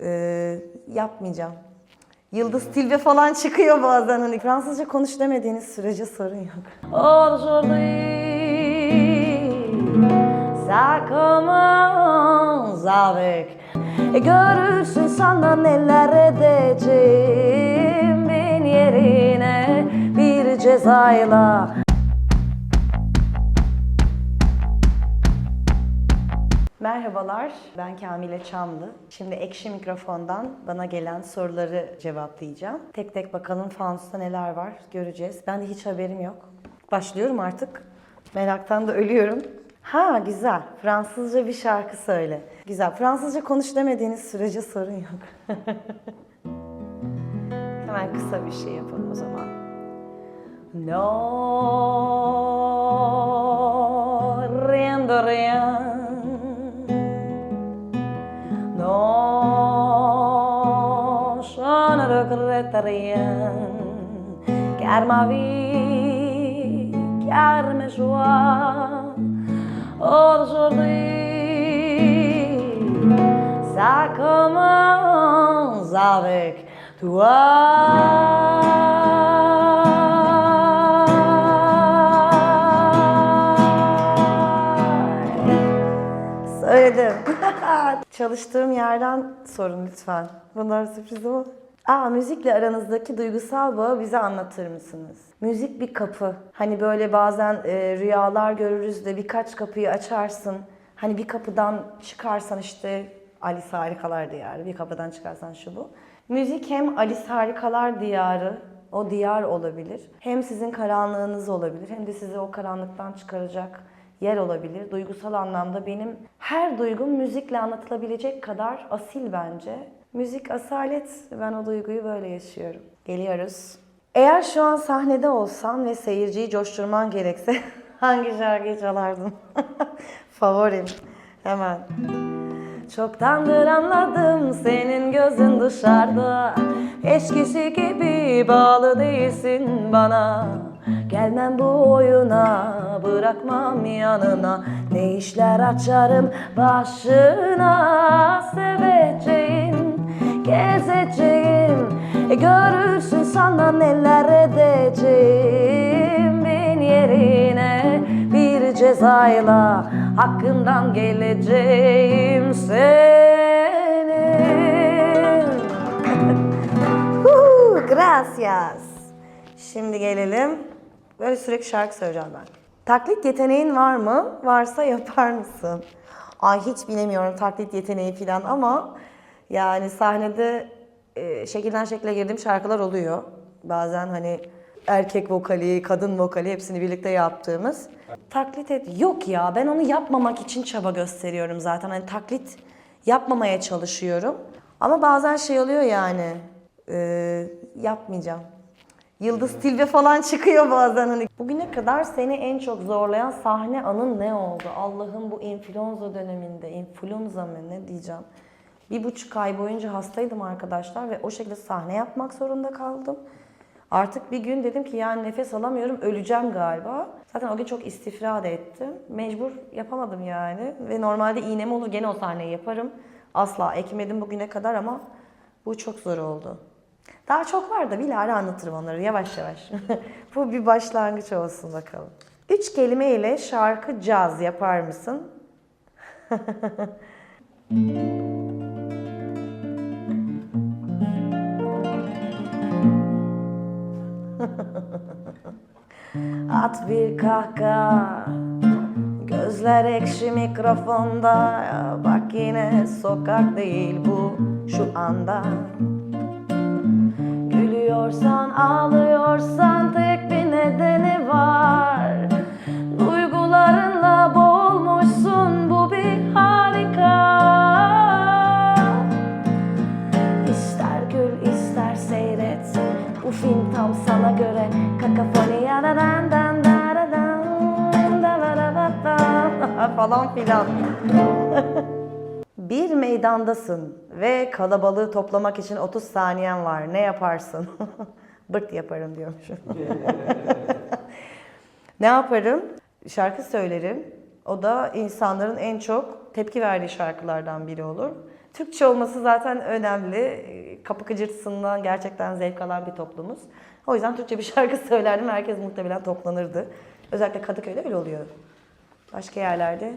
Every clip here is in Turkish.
Ee, yapmayacağım. Yıldız Tilbe falan çıkıyor bazen hani Fransızca konuş demediğiniz sürece sorun yok. Ça commence avec e görürsün sana neler edeceğim bin yerine bir cezayla. Merhabalar, ben Kamile Çamlı. Şimdi Ekşi Mikrofon'dan bana gelen soruları cevaplayacağım. Tek tek bakalım Fanusta neler var göreceğiz. Ben de hiç haberim yok. Başlıyorum artık. Meraktan da ölüyorum. Ha güzel, Fransızca bir şarkı söyle. Güzel, Fransızca konuş demediğiniz sürece sorun yok. Hemen kısa bir şey yapalım o zaman. No, rien de rien. Rien. Car ma vie, car mes joies, aujourd'hui, ça commence avec toi. Söyledim. Çalıştığım yerden sorun lütfen. Bunlar sürpriz ama. Aa, müzikle aranızdaki duygusal bağı bize anlatır mısınız? Müzik bir kapı. Hani böyle bazen e, rüyalar görürüz de birkaç kapıyı açarsın. Hani bir kapıdan çıkarsan işte Alice Harikalar Diyarı, bir kapıdan çıkarsan şu bu. Müzik hem Alice Harikalar Diyarı, o diyar olabilir. Hem sizin karanlığınız olabilir, hem de sizi o karanlıktan çıkaracak yer olabilir. Duygusal anlamda benim her duygum müzikle anlatılabilecek kadar asil bence. Müzik asalet, ben o duyguyu böyle yaşıyorum. Geliyoruz. Eğer şu an sahnede olsan ve seyirciyi coşturman gerekse hangi şarkıyı çalardın? Favorim. Hemen. Çoktandır anladım senin gözün dışarıda Eşkisi gibi bağlı değilsin bana Gelmem bu oyuna bırakmam yanına Ne işler açarım başına Seveceğim, gezeceğim e Görürsün sana neler edeceğim Bin yerine bir cezayla Hakkından geleceğim senin Gracias. Şimdi gelelim. Böyle sürekli şarkı söyleyeceğim ben. Taklit yeteneğin var mı? Varsa yapar mısın? Ay hiç bilemiyorum taklit yeteneği falan ama yani sahnede e, şekilden şekle girdiğim şarkılar oluyor. Bazen hani erkek vokali, kadın vokali hepsini birlikte yaptığımız. Taklit et. Yok ya ben onu yapmamak için çaba gösteriyorum zaten. Hani taklit yapmamaya çalışıyorum. Ama bazen şey oluyor yani. e, yapmayacağım. Yıldız Tilbe falan çıkıyor bazen hani. Bugüne kadar seni en çok zorlayan sahne anın ne oldu? Allah'ım bu influenza döneminde, influenza mı ne diyeceğim. Bir buçuk ay boyunca hastaydım arkadaşlar ve o şekilde sahne yapmak zorunda kaldım. Artık bir gün dedim ki yani nefes alamıyorum, öleceğim galiba. Zaten o gün çok istifra da ettim. Mecbur yapamadım yani. Ve normalde iğnem olur gene o sahneyi yaparım. Asla ekmedim bugüne kadar ama bu çok zor oldu. Daha çok var da bilahare anlatırım onları yavaş yavaş. Bu bir başlangıç olsun bakalım. Üç kelime ile şarkı caz yapar mısın? At bir kahkaha Gözler ekşi mikrofonda Bak yine sokak değil bu şu anda Gülüyorsan, ağlıyorsan tek bir nedeni var. Duygularınla boğulmuşsun, bu bir harika. İster gül, ister seyret. Bu film tam sana göre. Kakafoni yaradan dan davarabadan falan filan. Bir meydandasın ve kalabalığı toplamak için 30 saniyen var. Ne yaparsın? Bırt yaparım diyormuşum. ne yaparım? Şarkı söylerim. O da insanların en çok tepki verdiği şarkılardan biri olur. Türkçe olması zaten önemli. Kapı gıcırtısından gerçekten zevk alan bir toplumuz. O yüzden Türkçe bir şarkı söylerdim. Herkes muhtemelen toplanırdı. Özellikle Kadıköy'de öyle oluyor. Başka yerlerde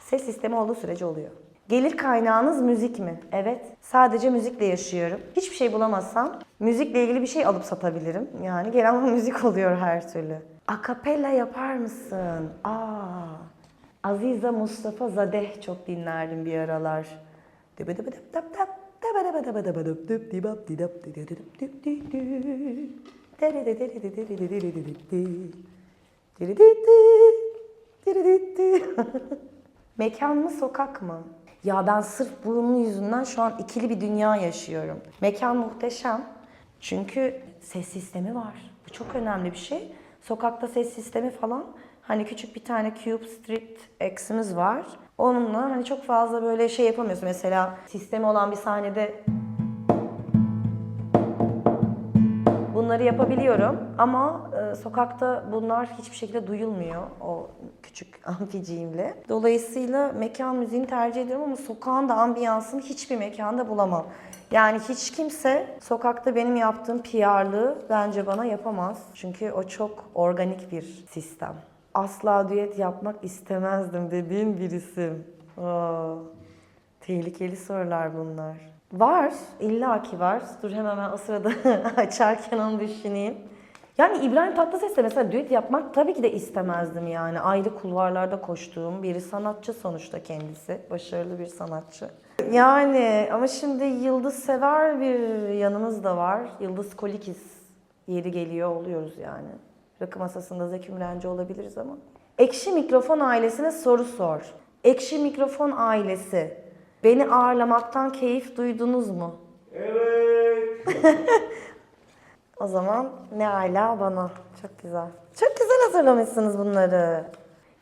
ses sistemi olduğu sürece oluyor. Gelir kaynağınız müzik mi? Evet. Sadece müzikle yaşıyorum. Hiçbir şey bulamazsam müzikle ilgili bir şey alıp satabilirim. Yani gelen müzik oluyor her türlü. Akapella yapar mısın? Aa. Aziza Mustafa Zadeh çok dinlerdim bir aralar. Mekan mı sokak mı? Ya ben sırf bunun yüzünden şu an ikili bir dünya yaşıyorum. Mekan muhteşem. Çünkü ses sistemi var. Bu çok önemli bir şey. Sokakta ses sistemi falan. Hani küçük bir tane Cube Street X'imiz var. Onunla hani çok fazla böyle şey yapamıyorsun. Mesela sistemi olan bir sahnede Bunları yapabiliyorum ama e, sokakta bunlar hiçbir şekilde duyulmuyor o küçük amficiğimle. Dolayısıyla mekan müziğini tercih ediyorum ama sokağın da ambiyansını hiçbir mekanda bulamam. Yani hiç kimse sokakta benim yaptığım PR'lığı bence bana yapamaz. Çünkü o çok organik bir sistem. Asla düet yapmak istemezdim dediğin bir isim. Tehlikeli sorular bunlar. Var, illaki var. Dur hemen ben o sırada açarken onu düşüneyim. Yani İbrahim Tatlıses'le mesela düet yapmak tabii ki de istemezdim yani. Ayrı kulvarlarda koştuğum biri sanatçı sonuçta kendisi. Başarılı bir sanatçı. Yani ama şimdi Yıldız sever bir yanımız da var. Yıldız Kolikis yeri geliyor oluyoruz yani. Rakı masasında Zeki Mürenci olabiliriz ama. Ekşi Mikrofon ailesine soru sor. Ekşi Mikrofon ailesi. Beni ağırlamaktan keyif duydunuz mu? Evet. O zaman ne ala bana. Çok güzel. Çok güzel hazırlamışsınız bunları.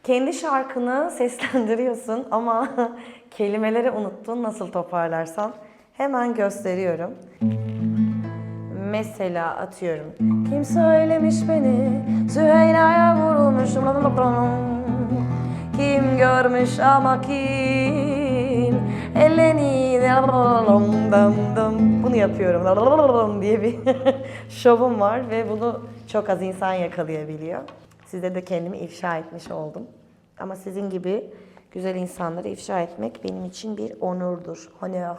Kendi şarkını seslendiriyorsun ama kelimeleri unuttun nasıl toparlarsan. Hemen gösteriyorum. Mesela atıyorum. Kim söylemiş beni Süheyla'ya vurulmuşum. Kim görmüş ama kim Eleni Bunu yapıyorum diye bir şovum var ve bunu çok az insan yakalayabiliyor. Size de kendimi ifşa etmiş oldum. Ama sizin gibi güzel insanları ifşa etmek benim için bir onurdur. Honor.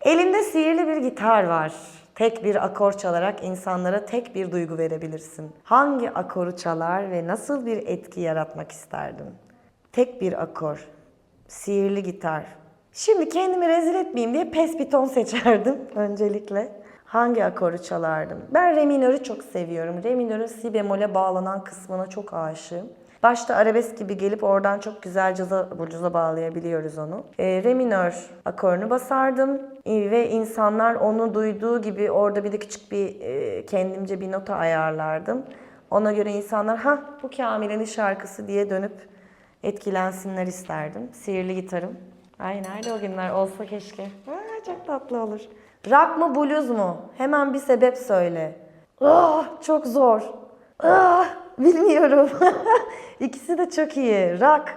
Elinde sihirli bir gitar var. Tek bir akor çalarak insanlara tek bir duygu verebilirsin. Hangi akoru çalar ve nasıl bir etki yaratmak isterdim? Tek bir akor. Sihirli gitar. Şimdi kendimi rezil etmeyeyim diye pes bir ton seçerdim öncelikle. Hangi akoru çalardım? Ben re minörü çok seviyorum. Re minörün si bemole bağlanan kısmına çok aşığım. Başta arabesk gibi gelip oradan çok güzel caza, burcuza bağlayabiliyoruz onu. E, re minör akorunu basardım E, ve insanlar onu duyduğu gibi orada bir de küçük bir e, kendimce bir nota ayarlardım. Ona göre insanlar ha bu Kamile'nin şarkısı diye dönüp etkilensinler isterdim. Sihirli gitarım. Ay nerede o günler olsa keşke. Aa, çok tatlı olur. Rock mı blues mu? Hemen bir sebep söyle. Ah çok zor. Ah bilmiyorum. İkisi de çok iyi. Rock.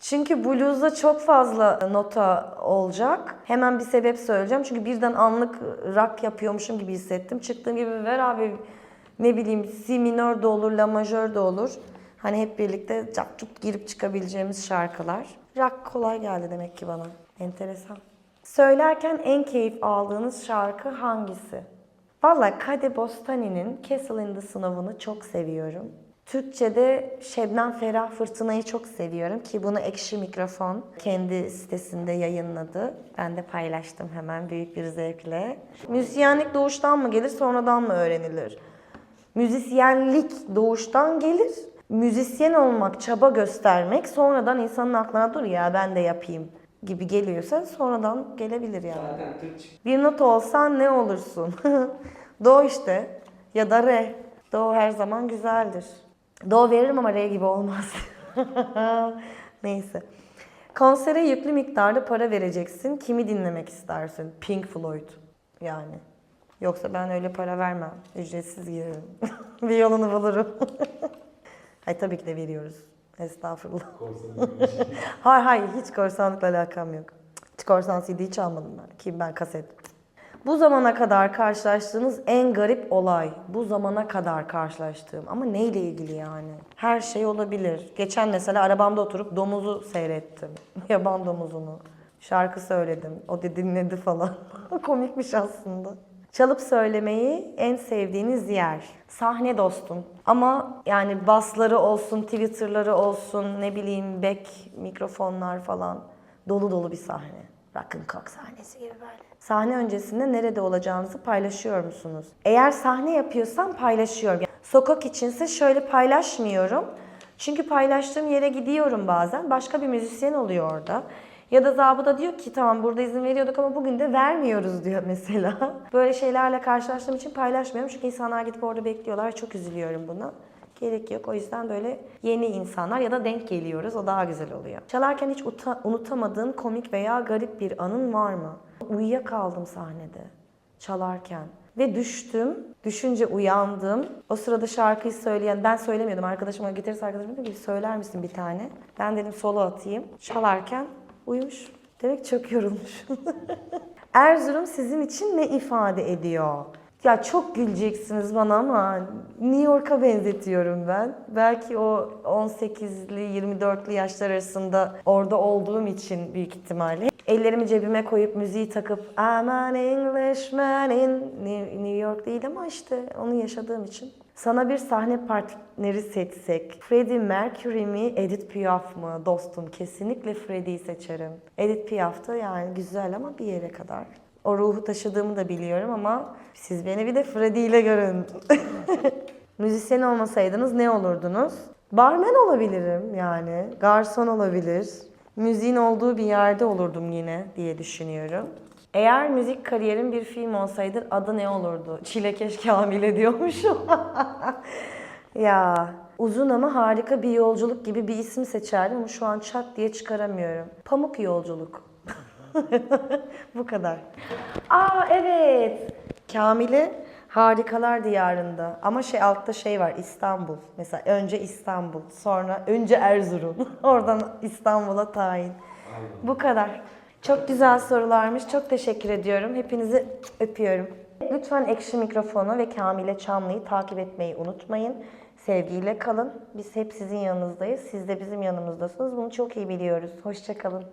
Çünkü blues'da çok fazla nota olacak. Hemen bir sebep söyleyeceğim. Çünkü birden anlık rock yapıyormuşum gibi hissettim. Çıktığım gibi ver abi ne bileyim si minör de olur, la majör de olur. Hani hep birlikte cap cup girip çıkabileceğimiz şarkılar. Rock kolay geldi demek ki bana. Enteresan. Söylerken en keyif aldığınız şarkı hangisi? Valla Kade Bostani'nin Castle in the Snow'unu çok seviyorum. Türkçe'de Şebnem Ferah Fırtına'yı çok seviyorum ki bunu Ekşi Mikrofon kendi sitesinde yayınladı. Ben de paylaştım hemen büyük bir zevkle. Müzisyenlik doğuştan mı gelir sonradan mı öğrenilir? Müzisyenlik doğuştan gelir. Müzisyen olmak, çaba göstermek sonradan insanın aklına dur ya ben de yapayım gibi geliyorsa sonradan gelebilir yani. Zaten Türkçe. Bir not olsan ne olursun? Do işte ya da re. Do her zaman güzeldir. Do veririm ama re gibi olmaz. Neyse. Konsere yüklü miktarda para vereceksin. Kimi dinlemek istersin? Pink Floyd yani. Yoksa ben öyle para vermem. Ücretsiz girerim. bir yolunu bulurum. Hayır tabii ki de veriyoruz. Estağfurullah. Hayır hayır hiç korsanlıkla alakam yok. Korsan CD'yi çalmadım ben. Kim ben kaset. Bu zamana kadar karşılaştığınız en garip olay. Bu zamana kadar karşılaştığım. Ama neyle ilgili yani? Her şey olabilir. Geçen mesela arabamda oturup domuzu seyrettim. Yaban domuzunu. Şarkı söyledim. O da dinledi falan. Komikmiş aslında. Çalıp söylemeyi en sevdiğiniz yer. Sahne dostum. Ama yani basları olsun, Twitter'ları olsun, ne bileyim back mikrofonlar falan. Dolu dolu bir sahne. Rock'n'Cock sahnesi gibi böyle. Sahne öncesinde nerede olacağınızı paylaşıyor musunuz? Eğer sahne yapıyorsam paylaşıyorum. Yani sokak içinse şöyle paylaşmıyorum. Çünkü paylaştığım yere gidiyorum bazen. Başka bir müzisyen oluyor orada. Ya da zabıda diyor ki tamam burada izin veriyorduk ama bugün de vermiyoruz diyor mesela. Böyle şeylerle karşılaştığım için paylaşmıyorum. Çünkü insanlar gidip orada bekliyorlar. Çok üzülüyorum buna. Gerek yok. O yüzden böyle yeni insanlar ya da denk geliyoruz. O daha güzel oluyor. Çalarken hiç uta- unutamadığın komik veya garip bir anın var mı? Uyuyakaldım sahnede çalarken. Ve düştüm. Düşünce uyandım. O sırada şarkıyı söyleyen, ben söylemiyordum. Arkadaşıma gitarist arkadaşım dedi ki söyler misin bir tane? Ben dedim solo atayım. Çalarken uyumuş. Demek çok yorulmuş. Erzurum sizin için ne ifade ediyor? Ya çok güleceksiniz bana ama New York'a benzetiyorum ben. Belki o 18'li 24'lü yaşlar arasında orada olduğum için büyük ihtimalle. Ellerimi cebime koyup müziği takıp I'm an Englishman in New York değil ama işte onu yaşadığım için. Sana bir sahne partneri seçsek, Freddie Mercury mi, Edith Piaf mı? Dostum kesinlikle Freddie'yi seçerim. Edith Piaf da yani güzel ama bir yere kadar. O ruhu taşıdığımı da biliyorum ama siz beni bir de Freddie ile görün. Müzisyen olmasaydınız ne olurdunuz? Barmen olabilirim yani. Garson olabilir. Müziğin olduğu bir yerde olurdum yine diye düşünüyorum. Eğer müzik kariyerim bir film olsaydı adı ne olurdu? Çilekeş Kamile diyormuşum. ya uzun ama harika bir yolculuk gibi bir isim seçerdim ama şu an çat diye çıkaramıyorum. Pamuk yolculuk. Bu kadar. Aa evet. Kamile Harikalar Diyarında. Ama şey altta şey var İstanbul. Mesela önce İstanbul, sonra önce Erzurum. Oradan İstanbul'a tayin. Bu kadar. Çok güzel sorularmış. Çok teşekkür ediyorum. Hepinizi öpüyorum. Lütfen Ekşi Mikrofonu ve Kamile Çamlı'yı takip etmeyi unutmayın. Sevgiyle kalın. Biz hep sizin yanınızdayız. Siz de bizim yanımızdasınız. Bunu çok iyi biliyoruz. Hoşçakalın.